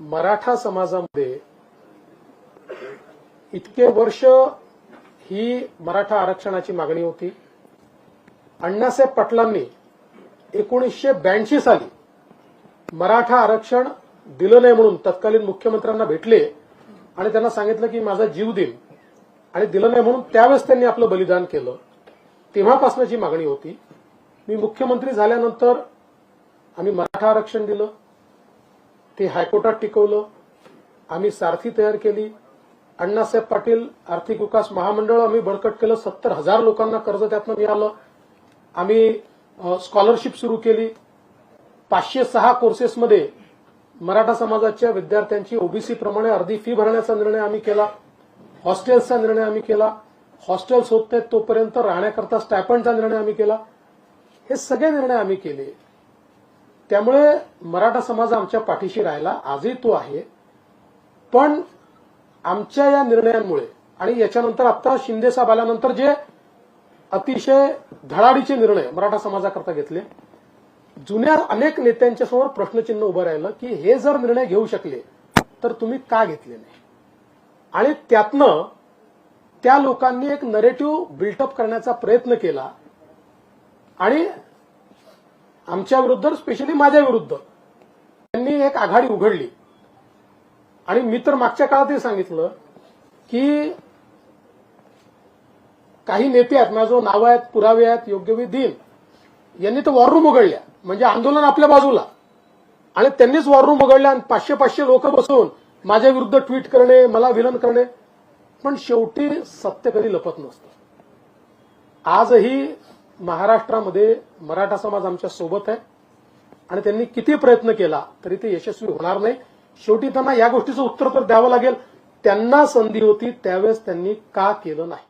मराठा समाजामध्ये इतके वर्ष ही मराठा आरक्षणाची मागणी होती. अण्णासाहेब पाटलांनी एकोणीसशे ब्याऐंशी साली मराठा आरक्षण दिलं नाही म्हणून तत्कालीन मुख्यमंत्र्यांना भेटले आणि त्यांना सांगितलं की माझा जीव देईन आणि दिलं नाही म्हणून त्यावेळेस त्यांनी आपलं बलिदान केलं. तेव्हापासूनची मागणी होती. मी मुख्यमंत्री झाल्यानंतर आम्ही मराठा आरक्षण दिलं. ते हायकोर्टात टिकवलं. आम्ही सारथी तयार केली. अण्णासाहेब पाटील आर्थिक विकास महामंडळ आम्ही बळकट केलं. सत्तर हजार लोकांना कर्ज त्यातनं मिळालं. आम्ही स्कॉलरशिप सुरू केली. पाचशे सहा कोर्सेसमध्ये मराठा समाजाच्या विद्यार्थ्यांची ओबीसी प्रमाणे अर्धी फी भरण्याचा निर्णय आम्ही केला. हॉस्टेल्सचा निर्णय आम्ही केला. हॉस्टेल्स होत नाहीत तोपर्यंत राहण्याकरता स्टॅपंडचा निर्णय आम्ही केला. हे सगळे निर्णय आम्ही केले. त्यामुळे मराठा समाज आमच्या पाठीशी राहिला आजही तो आहे. पण आमच्या या निर्णयांमुळे आणि याच्यानंतर आता शिंदेसाहेब आल्यानंतर जे अतिशय धडाडीचे निर्णय मराठा समाजाकरता घेतले जुन्या अनेक नेत्यांच्या समोर प्रश्नचिन्ह उभं राहिलं की हे जर निर्णय घेऊ शकले तर तुम्ही का घेतले नाही? आणि त्यातनं त्या लोकांनी एक नरेटिव्ह बिल्टअप करण्याचा प्रयत्न केला आणि आमच्या विरुद्ध स्पेशली माझ्या विरुद्ध. त्यांनी एक आघाडी उघडली. आणि मी तर मागच्या काळातही सांगितलं की काही नेते आहेत माझं जो नाव आहेत पुरावे आहेत योग्य देईन यांनी तर वॉररूम उघडल्या. म्हणजे आंदोलन आपल्या बाजूला. आणि त्यांनीच वॉररूम उघडल्या आणि पाचशे पाचशे लोक बसून माझ्या विरुद्ध ट्विट करणे मला विलन करणे. पण शेवटी सत्य कधी लपत नसतं. आजही महाराष्ट्रामध्ये मराठा समाज आमच्यासोबत आहे. आणि त्यांनी किती प्रयत्न केला तरी ते यशस्वी होणार नाही. शेवटी त्यांना या गोष्टीचं उत्तर तर द्यावं लागेल. त्यांना संधी होती त्यावेळेस त्यांनी का केलं नाही?